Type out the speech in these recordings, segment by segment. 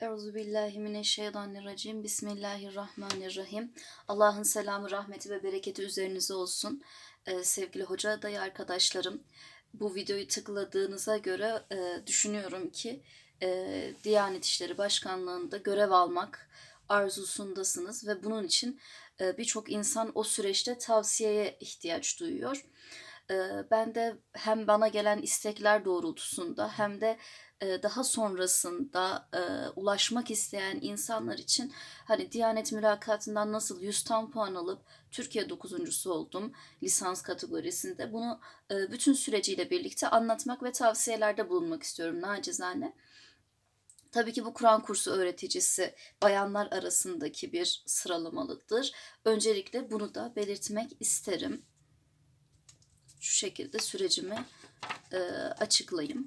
Euzu billahi mineşşeytanirracim. Bismillahirrahmanirrahim. Allah'ın selamı, rahmeti ve bereketi üzerinize olsun. Ee, sevgili hoca adayı arkadaşlarım, bu videoyu tıkladığınıza göre e, düşünüyorum ki e, Diyanet İşleri Başkanlığı'nda görev almak arzusundasınız ve bunun için e, birçok insan o süreçte tavsiyeye ihtiyaç duyuyor. E, ben de hem bana gelen istekler doğrultusunda hem de daha sonrasında e, ulaşmak isteyen insanlar için hani Diyanet mülakatından nasıl 100 tam puan alıp Türkiye dokuzuncusu oldum lisans kategorisinde. Bunu e, bütün süreciyle birlikte anlatmak ve tavsiyelerde bulunmak istiyorum nacizane. Tabii ki bu Kur'an kursu öğreticisi bayanlar arasındaki bir sıralamalıdır. Öncelikle bunu da belirtmek isterim. Şu şekilde sürecimi e, açıklayayım.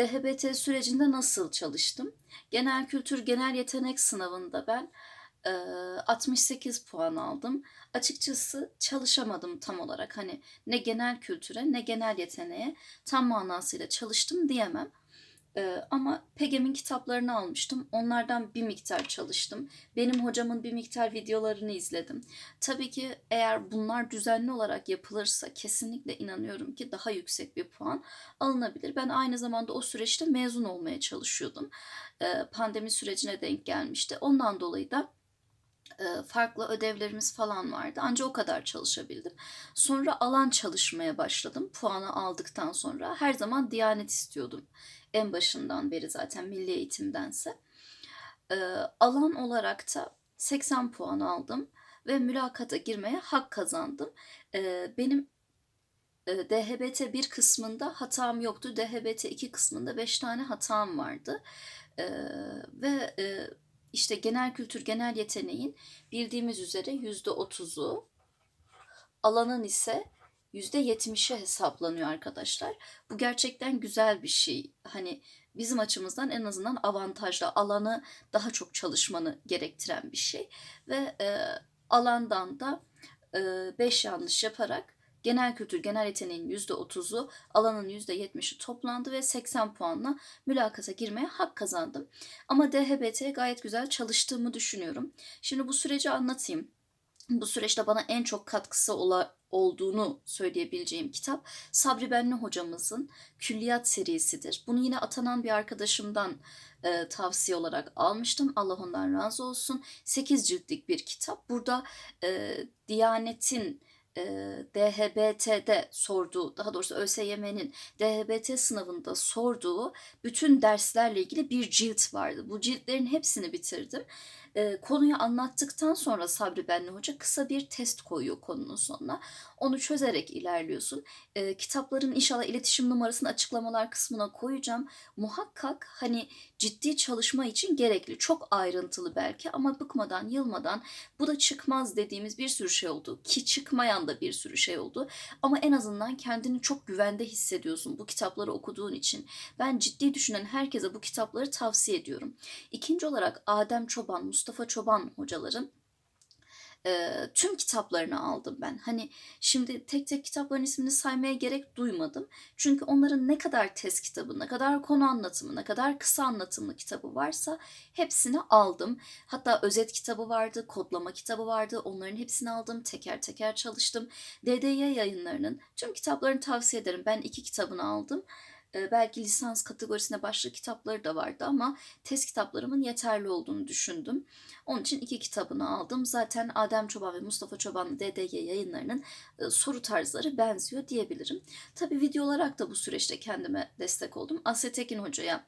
DHBT sürecinde nasıl çalıştım? Genel kültür genel yetenek sınavında ben e, 68 puan aldım. Açıkçası çalışamadım tam olarak. Hani ne genel kültüre ne genel yeteneğe tam manasıyla çalıştım diyemem. Ee, ama PEGEM'in kitaplarını almıştım. Onlardan bir miktar çalıştım. Benim hocamın bir miktar videolarını izledim. Tabii ki eğer bunlar düzenli olarak yapılırsa kesinlikle inanıyorum ki daha yüksek bir puan alınabilir. Ben aynı zamanda o süreçte mezun olmaya çalışıyordum. Ee, pandemi sürecine denk gelmişti. Ondan dolayı da e, farklı ödevlerimiz falan vardı. Ancak o kadar çalışabildim. Sonra alan çalışmaya başladım. Puanı aldıktan sonra her zaman Diyanet istiyordum. En başından beri zaten milli eğitimdense. E, alan olarak da 80 puan aldım ve mülakata girmeye hak kazandım. E, benim DHBT 1 kısmında hatam yoktu. DHBT 2 kısmında 5 tane hatam vardı. Ve işte genel kültür, genel yeteneğin bildiğimiz üzere yüzde otuzu, alanın ise yüzde yetmişi hesaplanıyor arkadaşlar. Bu gerçekten güzel bir şey. Hani bizim açımızdan en azından avantajlı, alanı daha çok çalışmanı gerektiren bir şey. Ve e, alandan da 5 e, yanlış yaparak Genel kültür, genel yeteneğin %30'u, alanın %70'i toplandı ve 80 puanla mülakata girmeye hak kazandım. Ama DHBT gayet güzel çalıştığımı düşünüyorum. Şimdi bu süreci anlatayım. Bu süreçte bana en çok katkısı ola, olduğunu söyleyebileceğim kitap Sabri Benli hocamızın Külliyat serisidir. Bunu yine atanan bir arkadaşımdan e, tavsiye olarak almıştım. Allah ondan razı olsun. 8 ciltlik bir kitap. Burada e, Diyanet'in e, DHBT'de sorduğu, daha doğrusu ÖSYM'nin DHBT sınavında sorduğu bütün derslerle ilgili bir cilt vardı. Bu ciltlerin hepsini bitirdim e, konuyu anlattıktan sonra Sabri Benli Hoca kısa bir test koyuyor konunun sonuna. Onu çözerek ilerliyorsun. E, kitapların inşallah iletişim numarasını açıklamalar kısmına koyacağım. Muhakkak hani ciddi çalışma için gerekli. Çok ayrıntılı belki ama bıkmadan, yılmadan bu da çıkmaz dediğimiz bir sürü şey oldu. Ki çıkmayan da bir sürü şey oldu. Ama en azından kendini çok güvende hissediyorsun bu kitapları okuduğun için. Ben ciddi düşünen herkese bu kitapları tavsiye ediyorum. İkinci olarak Adem Çoban, Mustafa Çoban hocaların e, tüm kitaplarını aldım ben. Hani şimdi tek tek kitapların ismini saymaya gerek duymadım. Çünkü onların ne kadar test kitabı, ne kadar konu anlatımı, ne kadar kısa anlatımlı kitabı varsa hepsini aldım. Hatta özet kitabı vardı, kodlama kitabı vardı. Onların hepsini aldım. Teker teker çalıştım. DDY yayınlarının tüm kitaplarını tavsiye ederim. Ben iki kitabını aldım. Ee, belki lisans kategorisine başlı kitapları da vardı ama test kitaplarımın yeterli olduğunu düşündüm. Onun için iki kitabını aldım. Zaten Adem Çoban ve Mustafa Çobanlı DDG yayınlarının e, soru tarzları benziyor diyebilirim. Tabi video olarak da bu süreçte kendime destek oldum. Asya Hoca'ya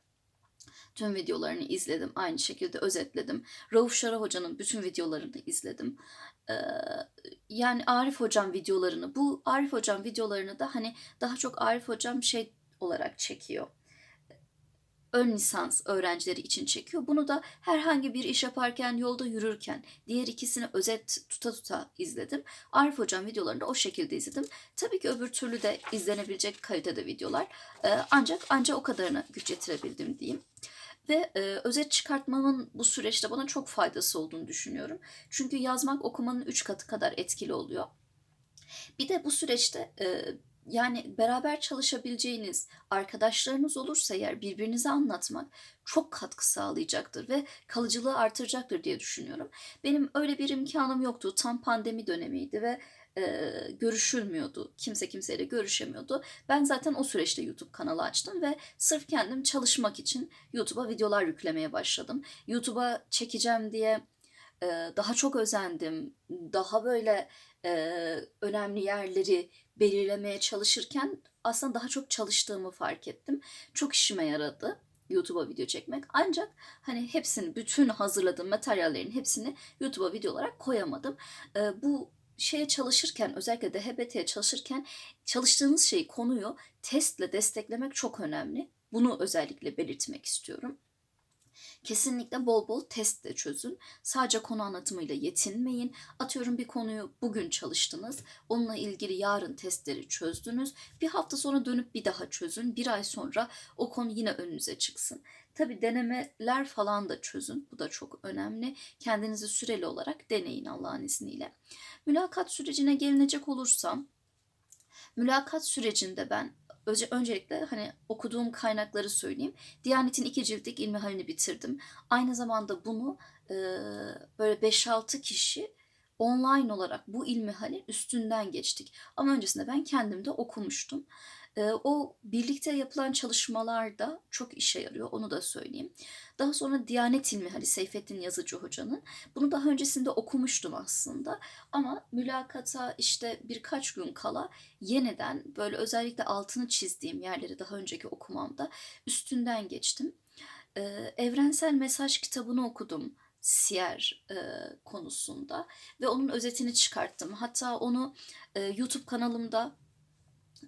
tüm videolarını izledim. Aynı şekilde özetledim. Rauf Şara Hoca'nın bütün videolarını izledim. Ee, yani Arif Hocam videolarını, bu Arif Hocam videolarını da hani daha çok Arif Hocam şey olarak çekiyor. Ön lisans öğrencileri için çekiyor. Bunu da herhangi bir iş yaparken, yolda yürürken, diğer ikisini özet tuta tuta izledim. Arif Hocam videolarını da o şekilde izledim. Tabii ki öbür türlü de izlenebilecek kalitede videolar. Ee, ancak ancak o kadarını güç yetirebildim diyeyim. Ve e, özet çıkartmamın bu süreçte bana çok faydası olduğunu düşünüyorum. Çünkü yazmak okumanın üç katı kadar etkili oluyor. Bir de bu süreçte e, yani beraber çalışabileceğiniz arkadaşlarınız olursa eğer birbirinize anlatmak çok katkı sağlayacaktır ve kalıcılığı artıracaktır diye düşünüyorum. Benim öyle bir imkanım yoktu. Tam pandemi dönemiydi ve e, görüşülmüyordu. Kimse kimseyle görüşemiyordu. Ben zaten o süreçte YouTube kanalı açtım ve sırf kendim çalışmak için YouTube'a videolar yüklemeye başladım. YouTube'a çekeceğim diye e, daha çok özendim. Daha böyle e, önemli yerleri belirlemeye çalışırken aslında daha çok çalıştığımı fark ettim. Çok işime yaradı YouTube'a video çekmek. Ancak hani hepsini, bütün hazırladığım materyallerin hepsini YouTube'a video olarak koyamadım. E, bu şeye çalışırken özellikle DHBT'ye çalışırken çalıştığınız şeyi konuyu testle desteklemek çok önemli. Bunu özellikle belirtmek istiyorum. Kesinlikle bol bol testle çözün. Sadece konu anlatımıyla yetinmeyin. Atıyorum bir konuyu bugün çalıştınız. Onunla ilgili yarın testleri çözdünüz. Bir hafta sonra dönüp bir daha çözün. Bir ay sonra o konu yine önünüze çıksın. Tabi denemeler falan da çözün. Bu da çok önemli. Kendinizi süreli olarak deneyin Allah'ın izniyle. Mülakat sürecine gelinecek olursam, mülakat sürecinde ben önce, öncelikle hani okuduğum kaynakları söyleyeyim. Diyanet'in iki ciltlik ilmihalini bitirdim. Aynı zamanda bunu e, böyle 5-6 kişi online olarak bu ilmihalin üstünden geçtik. Ama öncesinde ben kendim de okumuştum. O birlikte yapılan çalışmalarda çok işe yarıyor onu da söyleyeyim. Daha sonra Diyanet İlmi hani Seyfettin Yazıcı Hoca'nın bunu daha öncesinde okumuştum aslında ama mülakata işte birkaç gün kala yeniden böyle özellikle altını çizdiğim yerleri daha önceki okumamda üstünden geçtim. Evrensel Mesaj kitabını okudum. Siyer e, konusunda ve onun özetini çıkarttım. Hatta onu e, YouTube kanalımda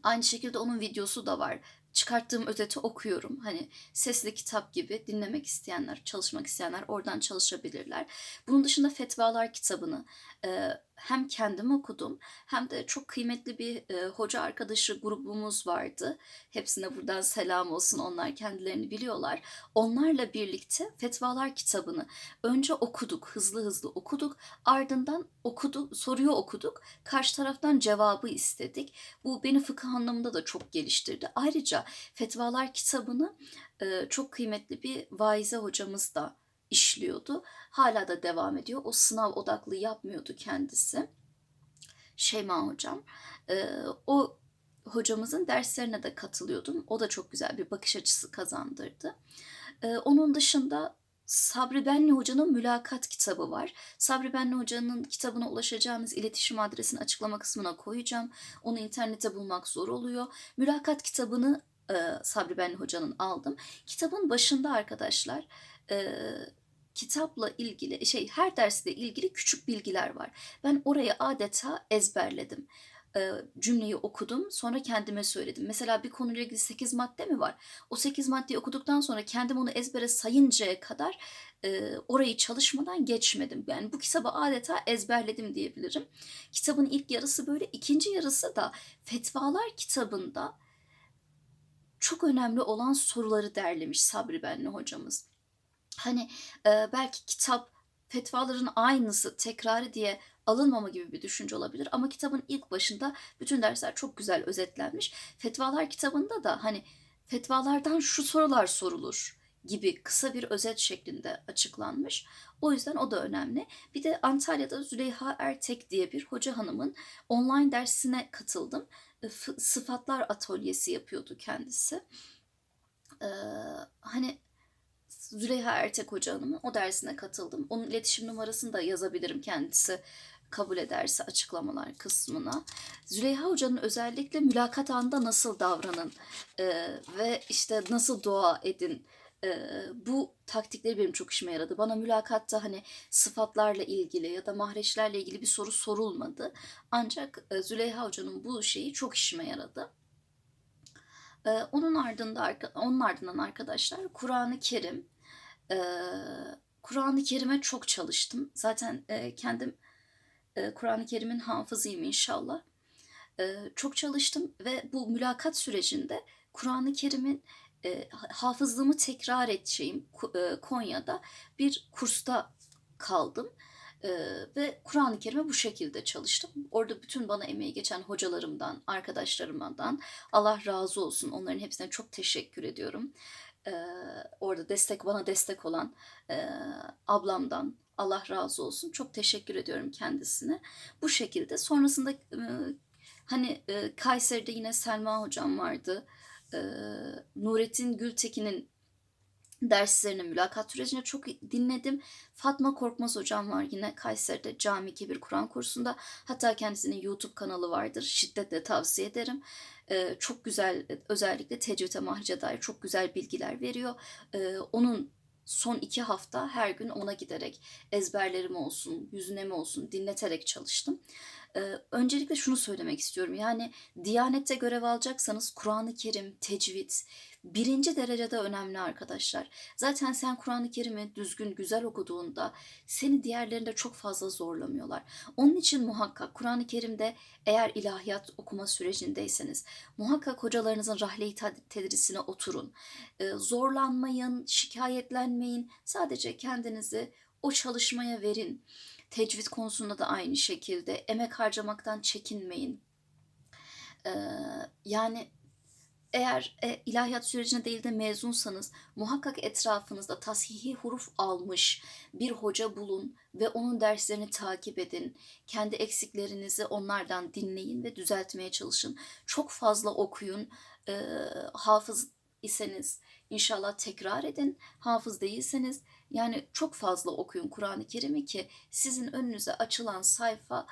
Aynı şekilde onun videosu da var. Çıkarttığım özeti okuyorum. Hani sesli kitap gibi dinlemek isteyenler, çalışmak isteyenler oradan çalışabilirler. Bunun dışında Fetvalar kitabını e, hem kendim okudum hem de çok kıymetli bir e, hoca arkadaşı grubumuz vardı. Hepsine buradan selam olsun. Onlar kendilerini biliyorlar. Onlarla birlikte Fetvalar kitabını önce okuduk, hızlı hızlı okuduk. Ardından okuduk, soruyu okuduk. Karşı taraftan cevabı istedik. Bu beni fıkıh anlamında da çok geliştirdi. Ayrıca Fetvalar kitabını e, çok kıymetli bir vaize hocamız da işliyordu. Hala da devam ediyor. O sınav odaklı yapmıyordu kendisi. Şeyma hocam. E, o hocamızın derslerine de katılıyordum. O da çok güzel bir bakış açısı kazandırdı. E, onun dışında Sabri Benli Hoca'nın mülakat kitabı var. Sabri Benli Hoca'nın kitabına ulaşacağınız iletişim adresini açıklama kısmına koyacağım. Onu internette bulmak zor oluyor. Mülakat kitabını e, Sabri Benli Hoca'nın aldım. Kitabın başında arkadaşlar e, kitapla ilgili şey her dersle ilgili küçük bilgiler var. Ben orayı adeta ezberledim. Cümleyi okudum sonra kendime söyledim. Mesela bir konuyla ilgili 8 madde mi var? O 8 maddeyi okuduktan sonra kendim onu ezbere sayıncaya kadar orayı çalışmadan geçmedim. Yani bu kitabı adeta ezberledim diyebilirim. Kitabın ilk yarısı böyle ikinci yarısı da Fetvalar kitabında çok önemli olan soruları derlemiş Sabri Benli hocamız. Hani e, belki kitap fetvaların aynısı tekrarı diye alınmama gibi bir düşünce olabilir ama kitabın ilk başında bütün dersler çok güzel özetlenmiş. Fetvalar kitabında da hani fetvalardan şu sorular sorulur gibi kısa bir özet şeklinde açıklanmış. O yüzden o da önemli. Bir de Antalya'da Züleyha Ertek diye bir hoca hanımın online dersine katıldım. E, sıfatlar atölyesi yapıyordu kendisi. Ee, hani Züleyha Ertek Hoca Hanım'ın o dersine katıldım. Onun iletişim numarasını da yazabilirim kendisi kabul ederse açıklamalar kısmına. Züleyha Hoca'nın özellikle mülakat anında nasıl davranın e, ve işte nasıl dua edin e, bu taktikleri benim çok işime yaradı. Bana mülakatta hani sıfatlarla ilgili ya da mahreçlerle ilgili bir soru sorulmadı. Ancak e, Züleyha Hoca'nın bu şeyi çok işime yaradı. E, onun ardında onun ardından arkadaşlar Kur'an-ı Kerim e, Kur'an-ı Kerim'e çok çalıştım. Zaten e, kendim e, Kur'an-ı Kerim'in hafızıyım inşallah. E, çok çalıştım ve bu mülakat sürecinde Kur'an-ı Kerim'in e, hafızlığımı tekrar edeceğim e, Konya'da bir kursta kaldım. Ee, ve Kur'an-ı Kerim'e bu şekilde çalıştım. Orada bütün bana emeği geçen hocalarımdan, arkadaşlarımdan Allah razı olsun. Onların hepsine çok teşekkür ediyorum. Ee, orada destek bana destek olan e, ablamdan Allah razı olsun. Çok teşekkür ediyorum kendisine. Bu şekilde sonrasında e, hani e, Kayseri'de yine Selma hocam vardı. E, Nurettin Gültekin'in derslerini mülakat sürecinde çok dinledim. Fatma Korkmaz hocam var yine Kayseri'de Cami Kebir Kur'an kursunda. Hatta kendisinin YouTube kanalı vardır. Şiddetle tavsiye ederim. Ee, çok güzel özellikle tecvide mahrice dair çok güzel bilgiler veriyor. Ee, onun son iki hafta her gün ona giderek ezberlerim olsun, yüzüne mi olsun dinleterek çalıştım. Öncelikle şunu söylemek istiyorum. Yani Diyanet'te görev alacaksanız Kur'an-ı Kerim, tecvid birinci derecede önemli arkadaşlar. Zaten sen Kur'an-ı Kerim'i düzgün, güzel okuduğunda seni diğerlerinde çok fazla zorlamıyorlar. Onun için muhakkak Kur'an-ı Kerim'de eğer ilahiyat okuma sürecindeyseniz muhakkak hocalarınızın rahle-i tedrisine oturun. Zorlanmayın, şikayetlenmeyin. Sadece kendinizi o çalışmaya verin. Tecvid konusunda da aynı şekilde emek harcamaktan çekinmeyin. Ee, yani eğer e, ilahiyat sürecine değil de mezunsanız muhakkak etrafınızda tasihi huruf almış bir hoca bulun ve onun derslerini takip edin. Kendi eksiklerinizi onlardan dinleyin ve düzeltmeye çalışın. Çok fazla okuyun. E, hafız iseniz inşallah tekrar edin. Hafız değilseniz yani çok fazla okuyun Kur'an-ı Kerim'i ki sizin önünüze açılan sayfa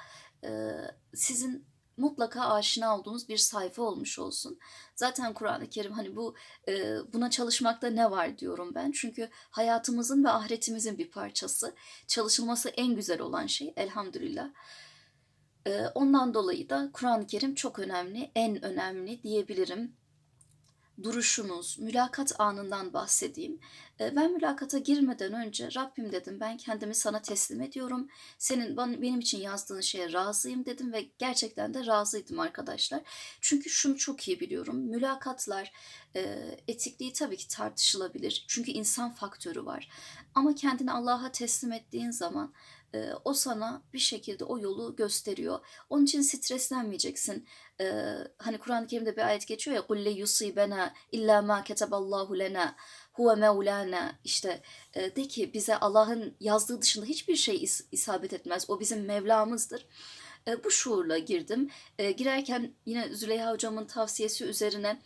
e, sizin mutlaka aşina olduğunuz bir sayfa olmuş olsun. Zaten Kur'an-ı Kerim hani bu e, buna çalışmakta ne var diyorum ben. Çünkü hayatımızın ve ahiretimizin bir parçası. Çalışılması en güzel olan şey elhamdülillah. E, ondan dolayı da Kur'an-ı Kerim çok önemli, en önemli diyebilirim duruşunuz, mülakat anından bahsedeyim. Ben mülakata girmeden önce Rabbim dedim ben kendimi sana teslim ediyorum. Senin benim için yazdığın şeye razıyım dedim ve gerçekten de razıydım arkadaşlar. Çünkü şunu çok iyi biliyorum. Mülakatlar etikliği tabii ki tartışılabilir. Çünkü insan faktörü var. Ama kendini Allah'a teslim ettiğin zaman o sana bir şekilde o yolu gösteriyor. Onun için streslenmeyeceksin. Hani Kur'an-ı Kerim'de bir ayet geçiyor ya kulle yusibena illa ma ketaballahu lena huve mevlana işte de ki bize Allah'ın yazdığı dışında hiçbir şey is- isabet etmez. O bizim Mevlamızdır. Bu şuurla girdim. E, girerken yine Züleyha hocamın tavsiyesi üzerine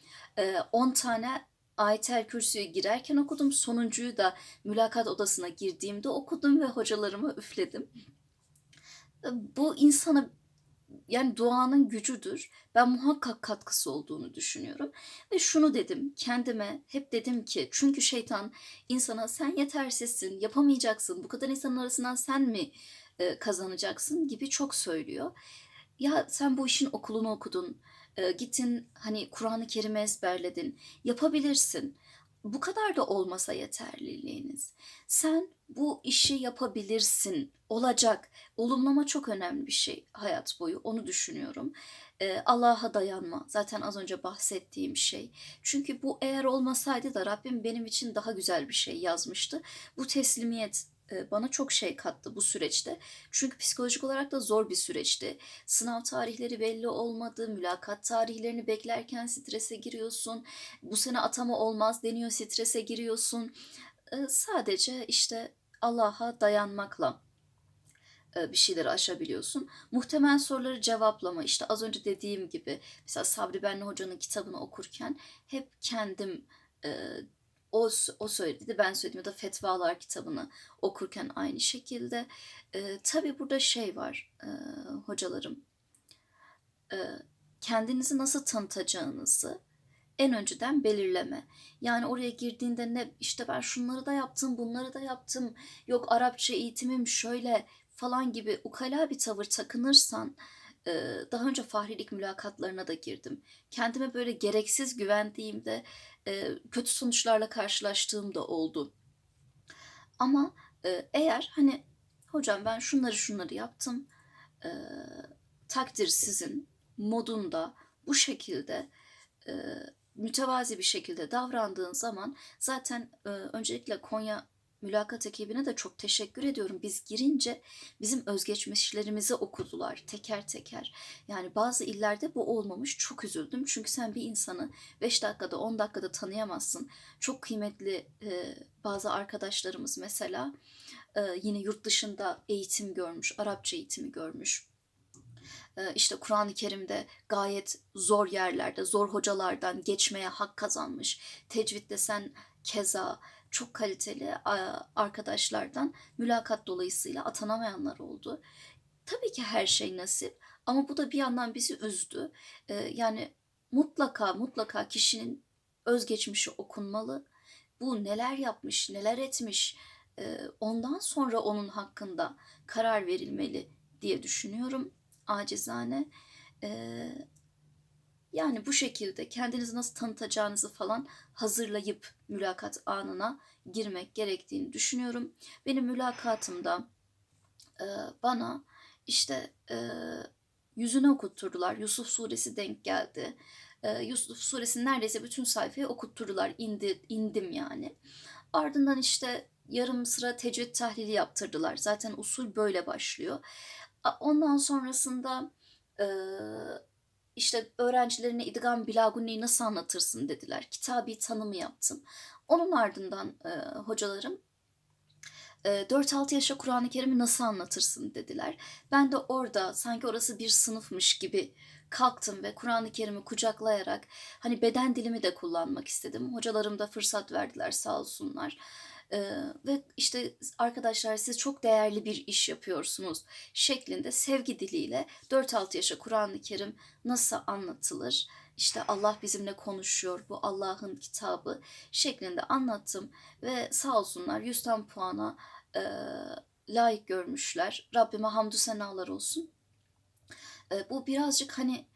10 e, tane Ayetel Kürsü'yü girerken okudum. Sonuncuyu da mülakat odasına girdiğimde okudum ve hocalarıma üfledim. Bu insana yani duanın gücüdür. Ben muhakkak katkısı olduğunu düşünüyorum. Ve şunu dedim kendime hep dedim ki çünkü şeytan insana sen yetersizsin, yapamayacaksın, bu kadar insanın arasından sen mi e, kazanacaksın gibi çok söylüyor. Ya sen bu işin okulunu okudun, e, gittin hani Kur'an-ı Kerim'i ezberledin, yapabilirsin. Bu kadar da olmasa yeterliliğiniz. Sen bu işi yapabilirsin, olacak. Olumlama çok önemli bir şey hayat boyu, onu düşünüyorum. Ee, Allah'a dayanma, zaten az önce bahsettiğim şey. Çünkü bu eğer olmasaydı da Rabbim benim için daha güzel bir şey yazmıştı. Bu teslimiyet e, bana çok şey kattı bu süreçte. Çünkü psikolojik olarak da zor bir süreçti. Sınav tarihleri belli olmadı, mülakat tarihlerini beklerken strese giriyorsun. Bu sene atama olmaz deniyor, strese giriyorsun. E, sadece işte Allah'a dayanmakla e, bir şeyleri aşabiliyorsun. Muhtemel soruları cevaplama işte az önce dediğim gibi mesela Sabri Benli Hoca'nın kitabını okurken hep kendim o, o söyledi ben söyledim ya da Fetvalar kitabını okurken aynı şekilde. E, tabii burada şey var e, hocalarım. E, kendinizi nasıl tanıtacağınızı en önceden belirleme. Yani oraya girdiğinde ne işte ben şunları da yaptım, bunları da yaptım. Yok Arapça eğitimim şöyle falan gibi ukala bir tavır takınırsan daha önce fahrilik mülakatlarına da girdim. Kendime böyle gereksiz güvendiğimde kötü sonuçlarla karşılaştığım da oldu. Ama eğer hani hocam ben şunları şunları yaptım, takdir sizin modunda bu şekilde mütevazi bir şekilde davrandığın zaman zaten öncelikle Konya mülakat ekibine de çok teşekkür ediyorum. Biz girince bizim özgeçmişlerimizi okudular teker teker. Yani bazı illerde bu olmamış. Çok üzüldüm. Çünkü sen bir insanı 5 dakikada 10 dakikada tanıyamazsın. Çok kıymetli e, bazı arkadaşlarımız mesela e, yine yurt dışında eğitim görmüş, Arapça eğitimi görmüş. E, işte Kur'an-ı Kerim'de gayet zor yerlerde, zor hocalardan geçmeye hak kazanmış. Tecvid desen keza çok kaliteli arkadaşlardan mülakat dolayısıyla atanamayanlar oldu. Tabii ki her şey nasip ama bu da bir yandan bizi üzdü. E, yani mutlaka mutlaka kişinin özgeçmişi okunmalı. Bu neler yapmış, neler etmiş, e, ondan sonra onun hakkında karar verilmeli diye düşünüyorum acizane. Yani bu şekilde kendinizi nasıl tanıtacağınızı falan hazırlayıp mülakat anına girmek gerektiğini düşünüyorum. Benim mülakatımda e, bana işte e, yüzüne okutturdular. Yusuf suresi denk geldi. E, Yusuf suresinin neredeyse bütün sayfayı okutturdular. İndi, indim yani. Ardından işte yarım sıra tecvid tahlili yaptırdılar. Zaten usul böyle başlıyor. Ondan sonrasında e, işte öğrencilerine İdgam Bilagunni'yi nasıl anlatırsın dediler. Kitabi tanımı yaptım. Onun ardından e, hocalarım e, 4-6 yaşa Kur'an-ı Kerim'i nasıl anlatırsın dediler. Ben de orada sanki orası bir sınıfmış gibi kalktım ve Kur'an-ı Kerim'i kucaklayarak hani beden dilimi de kullanmak istedim. Hocalarım da fırsat verdiler sağ olsunlar. E, ve işte arkadaşlar siz çok değerli bir iş yapıyorsunuz şeklinde sevgi diliyle 4-6 yaşa Kur'an-ı Kerim nasıl anlatılır? İşte Allah bizimle konuşuyor, bu Allah'ın kitabı şeklinde anlattım ve sağ olsunlar 100'ten puana e, layık görmüşler. Rabbime hamdü senalar olsun. E, bu birazcık hani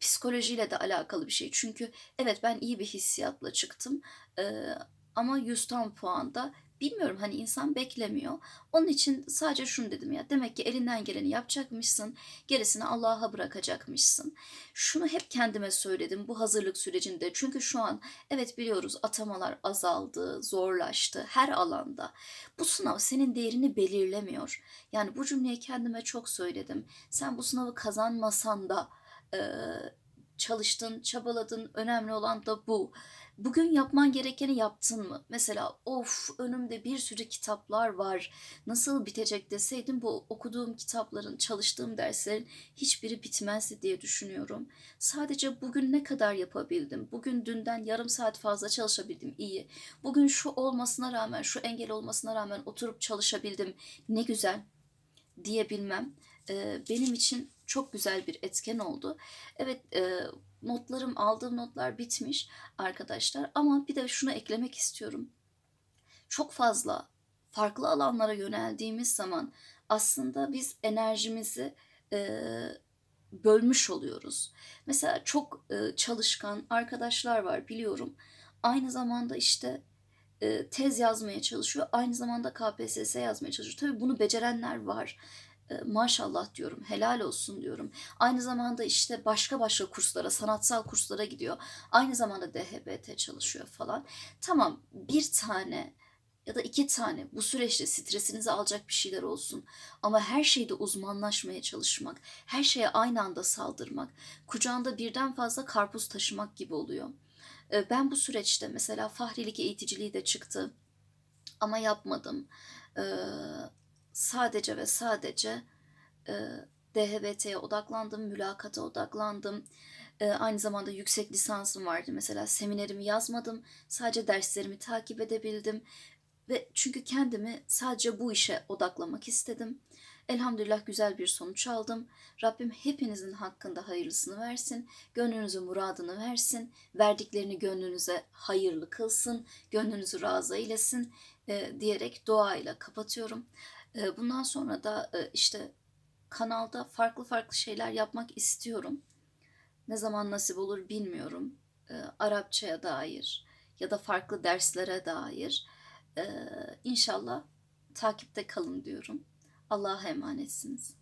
psikolojiyle de alakalı bir şey. Çünkü evet ben iyi bir hissiyatla çıktım. E, ama 100 tam puanda bilmiyorum hani insan beklemiyor. Onun için sadece şunu dedim ya demek ki elinden geleni yapacakmışsın. Gerisini Allah'a bırakacakmışsın. Şunu hep kendime söyledim bu hazırlık sürecinde. Çünkü şu an evet biliyoruz atamalar azaldı, zorlaştı her alanda. Bu sınav senin değerini belirlemiyor. Yani bu cümleyi kendime çok söyledim. Sen bu sınavı kazanmasan da e, çalıştın, çabaladın. Önemli olan da bu. Bugün yapman gerekeni yaptın mı? Mesela of önümde bir sürü kitaplar var. Nasıl bitecek deseydim bu okuduğum kitapların, çalıştığım derslerin hiçbiri bitmezdi diye düşünüyorum. Sadece bugün ne kadar yapabildim? Bugün dünden yarım saat fazla çalışabildim iyi. Bugün şu olmasına rağmen, şu engel olmasına rağmen oturup çalışabildim. Ne güzel diyebilmem benim için çok güzel bir etken oldu. Evet notlarım aldığım notlar bitmiş arkadaşlar ama bir de şunu eklemek istiyorum. Çok fazla farklı alanlara yöneldiğimiz zaman aslında biz enerjimizi e, bölmüş oluyoruz. Mesela çok e, çalışkan arkadaşlar var biliyorum. Aynı zamanda işte e, tez yazmaya çalışıyor. Aynı zamanda KPSS yazmaya çalışıyor. Tabii bunu becerenler var. E, maşallah diyorum, helal olsun diyorum. Aynı zamanda işte başka başka kurslara, sanatsal kurslara gidiyor. Aynı zamanda DHBT çalışıyor falan. Tamam bir tane ya da iki tane bu süreçte stresinizi alacak bir şeyler olsun. Ama her şeyde uzmanlaşmaya çalışmak, her şeye aynı anda saldırmak, kucağında birden fazla karpuz taşımak gibi oluyor. E, Ben bu süreçte mesela fahrilik eğiticiliği de çıktı ama yapmadım. Sadece ve sadece e, DHBT'ye odaklandım, mülakata odaklandım. E, aynı zamanda yüksek lisansım vardı. Mesela seminerimi yazmadım. Sadece derslerimi takip edebildim. Ve çünkü kendimi sadece bu işe odaklamak istedim. Elhamdülillah güzel bir sonuç aldım. Rabbim hepinizin hakkında hayırlısını versin. Gönlünüzü muradını versin. Verdiklerini gönlünüze hayırlı kılsın. Gönlünüzü razı eylesin e, diyerek duayla kapatıyorum. E, bundan sonra da e, işte kanalda farklı farklı şeyler yapmak istiyorum. Ne zaman nasip olur bilmiyorum. E, Arapçaya dair ya da farklı derslere dair. E, inşallah takipte kalın diyorum. Allah'a emanetsiniz.